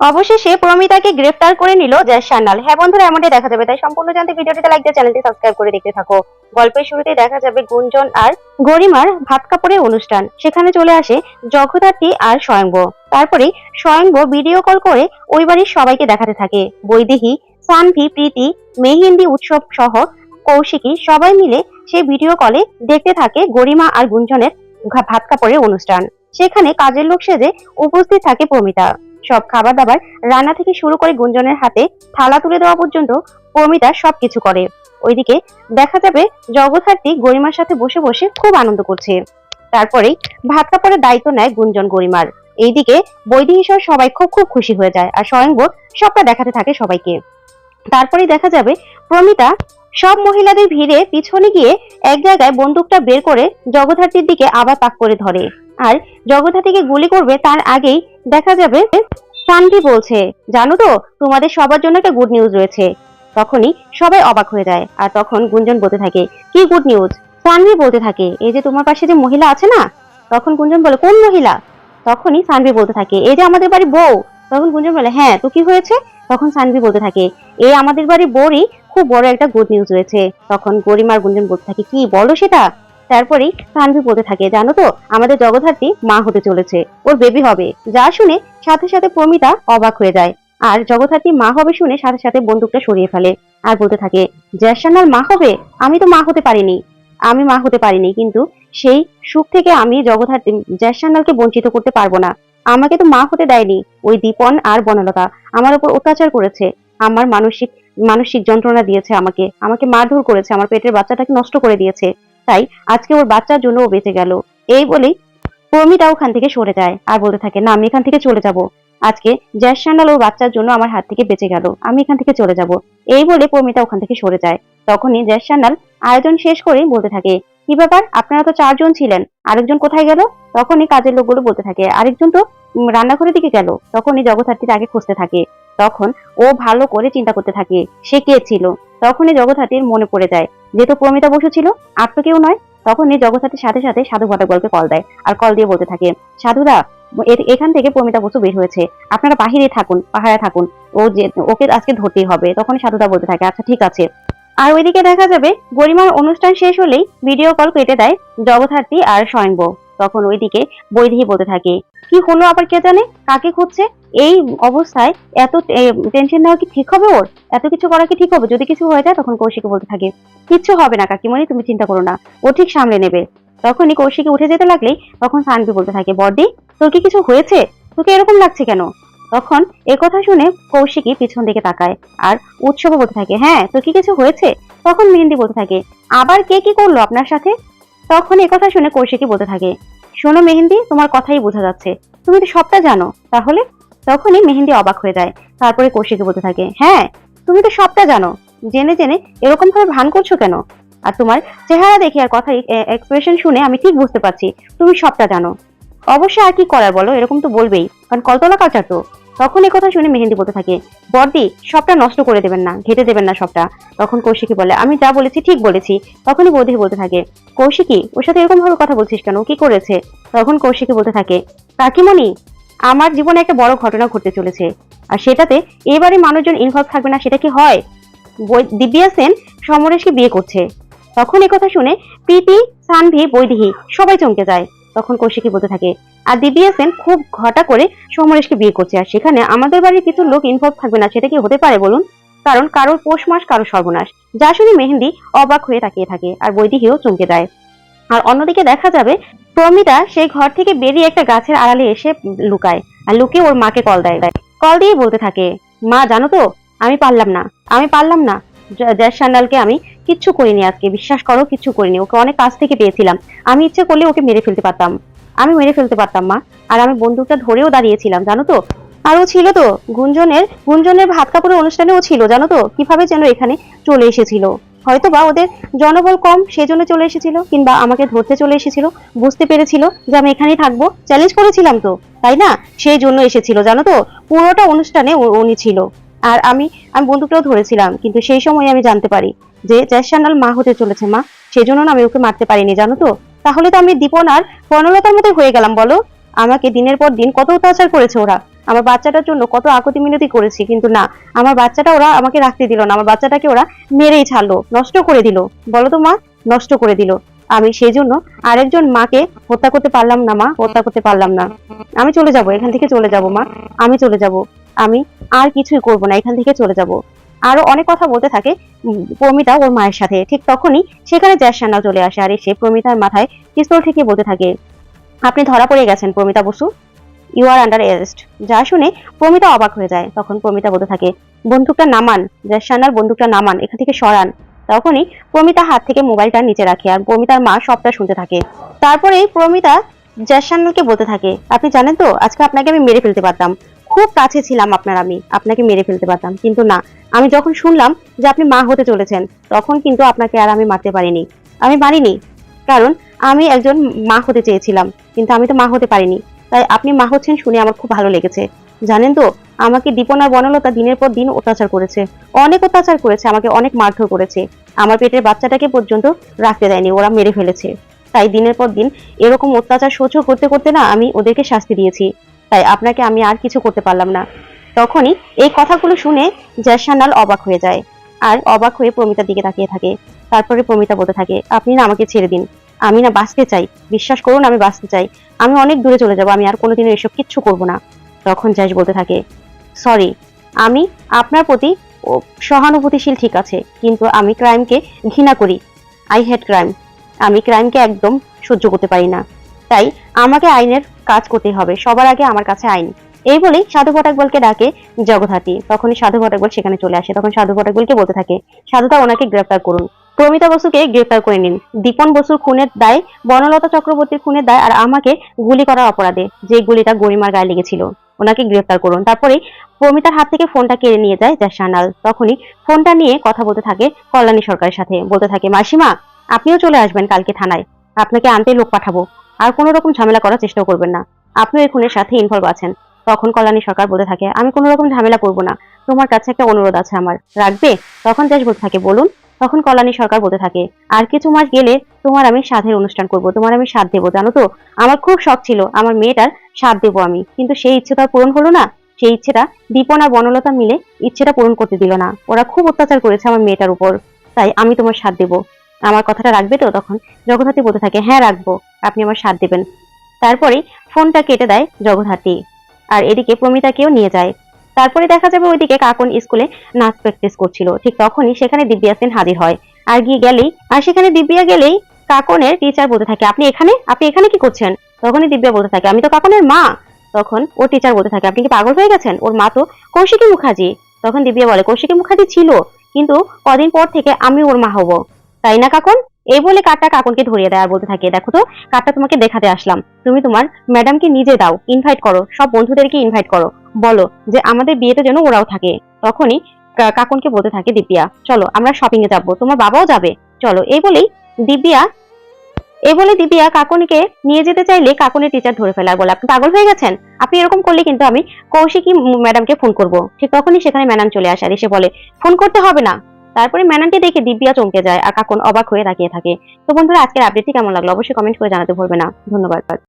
অবশেষে প্রমিতাকে গ্রেফতার করে নিল জ্যাস সান্যাল। হ্যাঁ বন্ধুরা, এমনটাই দেখা যাবে। তাই সম্পূর্ণ জানতে ভিডিওটিতে লাইক দিয়ে চ্যানেলটি সাবস্ক্রাইব করে দেখতে থাকো। গল্পের শুরুতে দেখা যাবে গুঞ্জন আর গরিমার ভাত কাপড়ের অনুষ্ঠান। সেখানে চলে আসে জগদ্ধাত্রী আর স্বয়ংব। তারপরে স্বয়ংব ভিডিও কল করে ওই বাড়ির সবাইকে দেখাতে থাকে। বৈদেহী, সানভি, প্রীতি, মেহেন্দি উৎসব সহ কৌশিকী সবাই মিলে সেই ভিডিও কলে দেখতে থাকে গরিমা আর গুঞ্জনের ভাত কাপড়ের অনুষ্ঠান। সেখানে কাজের লোক সেজে উপস্থিত থাকে প্রমিতা। সব খাবার দাবার রান্না থেকে শুরু করে গুঞ্জনের হাতে থালা তুলে দেওয়া পর্যন্ত প্রমিতা সবকিছু করে। ওইদিকে দেখা যাবে জগদ্ধাত্রী গরিমার সাথে বসে বসে খুব আনন্দ করছে। তারপরেই ভাত কাপড়ের দায়িত্ব নেয় গুঞ্জন গরিমার। এইদিকে বৈদেহীশ্বর সবাই খুব খুব খুশি হয়ে যায় আর স্বয়ংব সবটা দেখাতে থাকে সবাইকে। তারপরেই দেখা যাবে প্রমিতা সব মহিলাদের ভিড়ে পিছনে গিয়ে এক জায়গায় বন্দুকটা বের করে জগদ্ধাত্রীর দিকে আবার তাক করে ধরে। আর জগদ্ধাত্রীকে গুলি করবে তার আগেই দেখা যাবে শান্তি বলছে। জানো তো, তোমাদের সবার জন্য একটা গুড নিউজ রয়েছে। তখনই সবাই অবাক হয়ে যায় আর তখন গুঞ্জন বলতে থাকে, কি গুড নিউজ সানভি বলতে থাকে, এই যে তোমার পাশে যে মহিলা আছে না? তখন গুঞ্জন বলে, কোন মহিলা? তখনই সানভি বলতে থাকে, এই যে আমাদের বাড়ি বউ। তখন গুঞ্জন বলে হ্যাঁ তো কি হয়েছে? তখন সানভি বলতে থাকে, এই আমাদের বাড়ি বউরই খুব বড় একটা গুড নিউজ রয়েছে। তখন গরিমার গুঞ্জন বলতে থাকে, কি বলো সেটা? তারপরেই সানভি বলতে থাকে, জানো তো, আমাদের জগদ্ধাত্রী মা হতে চলেছে। ওর বেবি হবে। যা শুনে সাথে সাথে প্রমিতা অবাক হয়ে যায়। আর জগদ্ধাত্রী মা হবে শুনে সাথে সাথে বন্দুকটা সরিয়ে ফেলে। আর বলতে থাকে জ্যাসান্নাল মা হবে? আমি তো মা হতে পারিনি। আমি মা হতে পারিনি, কিন্তু সেই সুখ থেকে আমি জগদ্ধাত্রী জ্যাসান্নালকে বঞ্চিত করতে পারব না। আমাকে তো মা হতে দেয়নি। ওই দীপন আর বনলতা আমার উপর অত্যাচার করেছে। আমার মানসিক মানসিক যন্ত্রণা দিয়েছে আমাকে। আমাকে মারধর করেছে। আমার পেটের বাচ্চাটাকে নষ্ট করে দিয়েছে। তাই আজকে ওর বাচ্চার জন্য ও বেঁচে গেল। এই বলেই প্রমিতা ওখান থেকে সরে যায় আর বলতে থাকে, না, আমি এখান থেকে চলে যাব। আজকে জ্যাস স্যান্ডাল ওর বাচ্চার জন্য আমার হাত থেকে বেঁচে গেল। আমি এখান থেকে চলে যাব। এই বলে প্রমিতা ওখান থেকে সরে যায়। তখনই জ্যাস স্যান্ডাল আয়োজন শেষ করেই বলতে থাকে, কি ব্যাপার? আপনারা তো চারজন ছিলেন। আরেকজন কোথায় গেল? তখনই কাজের লোকগুলো বলতে থাকে, আরেকজন তো রান্নাঘরের দিকে গেল। তখনই জগদ্ধাত্রী তাকে খুঁজতে থাকে। তখন ও ভালো করে চিন্তা করতে থাকে, সে কে ছিল? তখনই জগদ্ধাত্রীর মনে পড়ে যায়। যেহেতু প্রমিতা বসু ছিল, আর তো কেউ নয়, তখনই জগদ্ধাত্রীর সাথে সাথে সাধু ঘটকগলকে কল দেয় আর কল দিয়ে বলতে থাকে, সাধুদা এখান থেকে প্রমিতা বসু বের হয়েছে। আপনারা বাহিরে থাকুন পাহাড়ে থাকুন। ও যে, ওকে আজকে ধরতেই হবে। তখন সাধুদা বলতে থাকে আচ্ছা ঠিক আছে। আর ওইদিকে দেখা যাবে, গরিমার অনুষ্ঠান শেষ হলেই ভিডিও কল কেটে দেয় জগদ্ধাত্রী আর স্বয়ংব। তখন ওইদিকে বৈদেহী বলতে থাকে। কি হলো আবার কে জানে? কাকে খুঁজছে? এই অবস্থায় এত টেনশন নেওয়া কি ঠিক হবে ওর? এত কিছু করা কি ঠিক হবে? যদি কিছু হয়ে যায় তখন কৌশিক বলতে থাকে, কিচ্ছু হবে না কাকিমণি, তুমি চিন্তা করো না। ও ঠিক সামলে নেবে। তখনই কৌশিকে উঠে যেতে লাগলেই তখন সানভি বলতে থাকে বডি তোর কি কিছু হয়েছে? তোকে এরকম লাগছে কেন? তখন এ কথা শুনে কৌশিকী পিছন দিকে তাকায় আর উৎসব বলতে থাকে হ্যাঁ তোর কি কিছু হয়েছে? তখন মেহেন্দি বলতে থাকে, আবার কে কি করল আপনার সাথে? তখন কথা শুনে কৌশিকী বলতে থাকে, শোনো মেহেন্দি, তোমার কথাই বোঝা যাচ্ছে। তুমি তো সবটা জানো। তাহলে? তখনই মেহেন্দি অবাক হয়ে যায়। তারপরে কৌশিকী বলতে থাকে হ্যাঁ তুমি তো সবটা জানো। জেনে জেনে এরকম ভাবে ভান করছ কেন? আর তোমার চেহারা দেখে আর কথা এক্সপ্রেশন শুনে আমি ঠিক বুঝতে পারছি, তুমি সবটা জানো। অবশ্যই আর কি করার বলো? এরকম তো বলবেই, কারণ কলতলা কালচার তো। তখন এই কথা শুনে মেহেন্দি বলতে থাকে বর্দি সবটা নষ্ট করে দেবেন না, ঘেটে দেবেন না সবটা। তখন কৌশিকী বলে, আমি যা বলেছি ঠিক বলেছি। তখনই বৌদি বলতে থাকে, কৌশিকী, ওর সাথে এরকম ভাবে কথা বলছিস কেন? কি করেছে? তখন কৌশিকী বলতে থাকে, কাকিমণি, আমার জীবনে একটা বড় ঘটনা ঘটতে চলেছে, আর সেটাতে এবারে মানুষজন ইনভলভ থাকবে না, সেটা কি হয়? দিব্যা সেন সমরেশকে বিয়ে করছে। তখন কথা শুনে প্রীতি, সানভি, বৈদেহী সবাই চমকে যায়। তখন কৌশিকী বলতে থাকে, আর সেন খুব ঘটা করে সমরেশকে বিয়ে করছে, আর সেখানে আমাদের বাড়ির কিছু লোক ইনভলভ থাকবে না, সেটা কি হতে পারে বলুন? কারণ কারোর পৌষ মাস, কারোর সর্বনাশ। যা শুনে মেহেন্দি অবাক হয়ে তাকিয়ে থাকে, আর বৈদেহীও চমকে যায় আর অন্যদিকে দেখা যাবে, প্রমিতা সেই ঘর থেকে বেরিয়ে একটা গাছের আড়ালে এসে লুকায়, আর লুকিয়ে ওর মাকে কল দেয়। কল দিয়ে বলতে থাকে, মা, জানো তো, আমি পারলাম না, আমি পারলাম না। জ্যাস সান্ডালকে আমি কিচ্ছু করিনি আজকে, বিশ্বাস করো, কিচ্ছু করিনি। ওকে অনেক কাছ থেকে পেয়েছিলাম। আমি ইচ্ছে করলে ওকে মেরে ফেলতে পারতাম। আমি মেরে ফেলতে পারতাম, মা। আর আমি বন্দুকটা ধরেও দাঁড়িয়েছিলাম, জানো তো? আর ও ছিল তো, গুঞ্জনের গুঞ্জনের ভাত কাপড়ের অনুষ্ঠানেও ছিল, জানো তো? কীভাবে যেন এখানে চলে এসেছিল। হয়তো বা ওদের জনবল কম, সেজন্য চলে এসেছিল, কিংবা আমাকে ধরতে চলে এসেছিল। বুঝতে পেরেছিল যে আমি এখানেই থাকব। চ্যালেঞ্জ করেছিলাম তো, তাই না? সেই জন্য এসেছিল, জানো তো? পুরোটা অনুষ্ঠানে উনি ছিল। আর আমি আমি বন্দুকটাও ধরেছিলাম, কিন্তু সেই সময় আমি জানতে পারি যে জ্যাসান্নাল মা হতে চলেছে মা। সেজন্য না আমি ওকে মারতে পারিনি, জানো তো? তাহলে তো আমি দীপন আর বনলতার মতো হয়ে গেলাম, বলো? আমাকে দিনের পর দিন কত অত্যাচার করেছে ওরা। আমার বাচ্চাটার জন্য কত আকুতি মিনতি করেছি, কিন্তু না, আমার বাচ্চাটা ওরা আমাকে রাখতে দিল না, আমার বাচ্চাটাকে ওরা মেরেই ছাড়লো, নষ্ট করে দিল। বলো তো মা, নষ্ট করে দিল। আমি সেই জন্য আরেকজন মাকে হত্যা করতে পারলাম না মা, হত্যা করতে পারলাম না। আমি চলে যাব, এখান থেকে চলে যাব মা। আমি চলে যাব। আমি আর কিছুই করব না, এখান থেকে চলে যাব। আরও অনেক কথা বলতে থাকে প্রমিতা ওর মায়ের সাথে। ঠিক তখনই সেখানে জ্যাস সান্যাল চলে আসে আর এসে প্রমিতার মাথায় পিস্তল থেকে বলতে থাকে, আপনি ধরা পড়ে গেছেন Pramita Basu. You are under arrest যা শুনে প্রমিতা অবাক হয়ে যায়। তখন প্রমিতা বলতে থাকে, বন্দুকটা নামান জ্যাস সান্যাল বন্দুকটা নামান, এখান থেকে সরান। তখনই প্রমিতা হাত থেকে মোবাইলটা নিচে রাখে আর প্রমিতার মা সবটা শুনতে থাকে। তারপরেই প্রমিতা জ্যাসান্নালকে বলতে থাকে, আপনি জানেন তো, আজকে আপনাকে আমি মেরে ফেলতে পারতাম। খুব কাছে ছিলাম আপনার আমি। আপনাকে মেরে ফেলতে পারতাম। কিন্তু না, আমি যখন শুনলাম যে আপনি মা হতে চলেছেন, তখন কিন্তু আপনাকে আর আমি মারতে পারিনি। আমি পারিনি কারণ আমি একজন মা হতে চেয়েছিলাম, কিন্তু আমি তো মা হতে পারিনি। তাই আপনি মা হচ্ছেন শুনে আমার খুব ভালো লেগেছে। জানেন তো, আমাকে দীপনার বনলতা দিনের পর দিন অত্যাচার করেছে। অনেক অত্যাচার করেছে, আমাকে অনেক মারধর করেছে। আমার পেটের বাচ্চাটাকে পর্যন্ত রাখতে দেয়নি, ওরা মেরে ফেলেছে। তাই দিনের পর দিন এরকম অত্যাচার সহ্য করতে করতে না আমি ওদেরকে শাস্তি দিয়েছি। তাই আপনাকে আমি আর কিছু করতে পারলাম না। তখনই এই কথাগুলো শুনে জ্যাসান্নাল অবাক হয়ে যায়। আর অবাক হয়ে প্রমিতার দিকে তাকিয়ে থাকে। তারপরে প্রমিতা বলতে থাকে, আপনি না আমাকে ছেড়ে দিন। আমি না বাঁচতে চাই। বিশ্বাস করুন, আমি বাঁচতে চাই। আমি অনেক দূরে চলে যাব। আমি আর কোনোদিনও এসব কিচ্ছু করব না। তখন জ্যাস বলতে থাকে, সরি, আমি আপনার প্রতি সহানুভূতিশীল ঠিক আছে। কিন্তু আমি ক্রাইমকে ঘৃণা করি। আই হেড ক্রাইম আমি ক্রাইমকে একদম সহ্য করতে পারি না। তাই আমাকে আইনের কাজ করতে হবে। সবার আগে আমার কাছে আইন। এই বলেই সাধু ভটাকবলকে ডাকে জগদ্ধাতি তখনই সাধু ভটাকবল সেখানে চলে আসে। তখন সাধু ভটাকবলকে বলতে থাকে, সাধুদা, ওনাকে গ্রেফতার করুন। প্রমিতা বসুকে গ্রেফতার করে নিন। দীপন বসুর খুনের দায়, বনলতা চক্রবর্তীর খুনের দায় আর আমাকে গুলি করার অপরাধে, যে গুলিটা গরিমার গায়ে লেগেছিল, ওনাকে গ্রেফতার করুন। তারপরে প্রমিতার হাত থেকে ফোনটা কেড়ে নিয়ে যায় জাসানাল তখনই ফোনটা নিয়ে কথা বলতে থাকে কল্যাণী সরকারের সাথে। বলতে থাকে, মাসিমা, আপনিও চলে আসবেন কালকে থানায়। আপনাকে আনতে লোক পাঠাবো। আর কোনো রকম ঝামেলা করার চেষ্টা করবেন না। আপনিও এই খুনের সাথে ইনভলভ আছেন। তখন কল্যাণী সরকার বলতে থাকে, আমি কোনো রকম ঝামেলা করব না। তোমার কাছে একটা অনুরোধ আছে আমার। রাখবে? তখন দেশ বলতে থাকে, বলুন। তখন কল্যাণী সরকার বলতে থাকে, আর কিছু মাস গেলে তোমার আমি সাধের অনুষ্ঠান করব, তোমার আমি সাধ দেবো, জানো তো? আমার খুব শখ ছিল, আমার মেয়েটার সাধ দেবো আমি। কিন্তু সেই ইচ্ছে আর পূরণ হলো না। সেই ইচ্ছেটা দীপন আর বনলতা মিলে ইচ্ছেটা পূরণ করতে দিল না। ওরা খুব অত্যাচার করেছে আমার মেয়েটার উপর। তাই আমি তোমার সাথ দেবো। আমার কথাটা রাখবে তো তখন? জগদ্ধাত্রী বলতে থাকে হ্যাঁ রাখব। আপনি আমার সাথ দেবেন। তারপরে ফোনটা কেটে দেয় জগদ্ধাত্রী। আর এদিকে প্রমিতাকেও নিয়ে যায়। তারপরে দেখা যাবে ওইদিকে কাকন স্কুলে নাচ প্র্যাকটিস করছিল। ঠিক তখনই সেখানে দিব্যা সেন হাজির হয়। আর গিয়ে গেলেই, আর সেখানে দিব্যা গেলেই কাকনের টিচার বলতে থাকে, আপনি এখানে? আপনি এখানে কি করছেন? তখনই দিব্যা বলতে থাকে, আমি তো কাকনের মা। তখন ও টিচার বলতে থাকে, আপনি কি পাগল হয়ে গেছেন? ওর মা তো কৌশিকী মুখার্জি। তখন দিব্যা বলে, কৌশিকী মুখার্জি ছিল, কিন্তু কদিন পর থেকে আমি ওর মা হব। তাই না, কাকন? এই বলে কার্ডটা কাকনকে ধরিয়ে দেয় আর বলতে থাকে, দেখো তো কার্ডটা তোমাকে দেখাতে আসলাম। তুমি তোমার ম্যাডামকে নিজে দাও ইনভাইট করো। সব বন্ধুদেরকে ইনভাইট করো। বলো যে আমাদের বিয়েতে যেন ওরাও থাকে। তখনই কাকনকে বলতে থাকে দিব্যা, চলো, আমরা শপিং এ যাব। তোমার বাবাও যাবে। চলো। এই বলেই দিব্যা, এই বলে দিব্যা কাকনিকে নিয়ে যেতে চাইলে কাকনের টিচার ধরে ফেলে। আর বলে, আপনি পাগল হয়ে গেছেন? আপনি এরকম করলে কিন্তু আমি কৌশিকী ম্যাডামকে ফোন করব। ঠিক তখনই সেখানে ম্যাডাম চলে আসে আর এসে বলে ফোন করতে হবে না। তারপরে ম্যাডামকে দেখে দিব্যা চমকে যায় আর কাকুন অবাক হয়ে তাকিয়ে থাকে। তো বন্ধুরা, আজকের আপডেটটি কেমন লাগল? অবশ্যই কমেন্ট করে জানাতে ভুলবে না। ধন্যবাদ।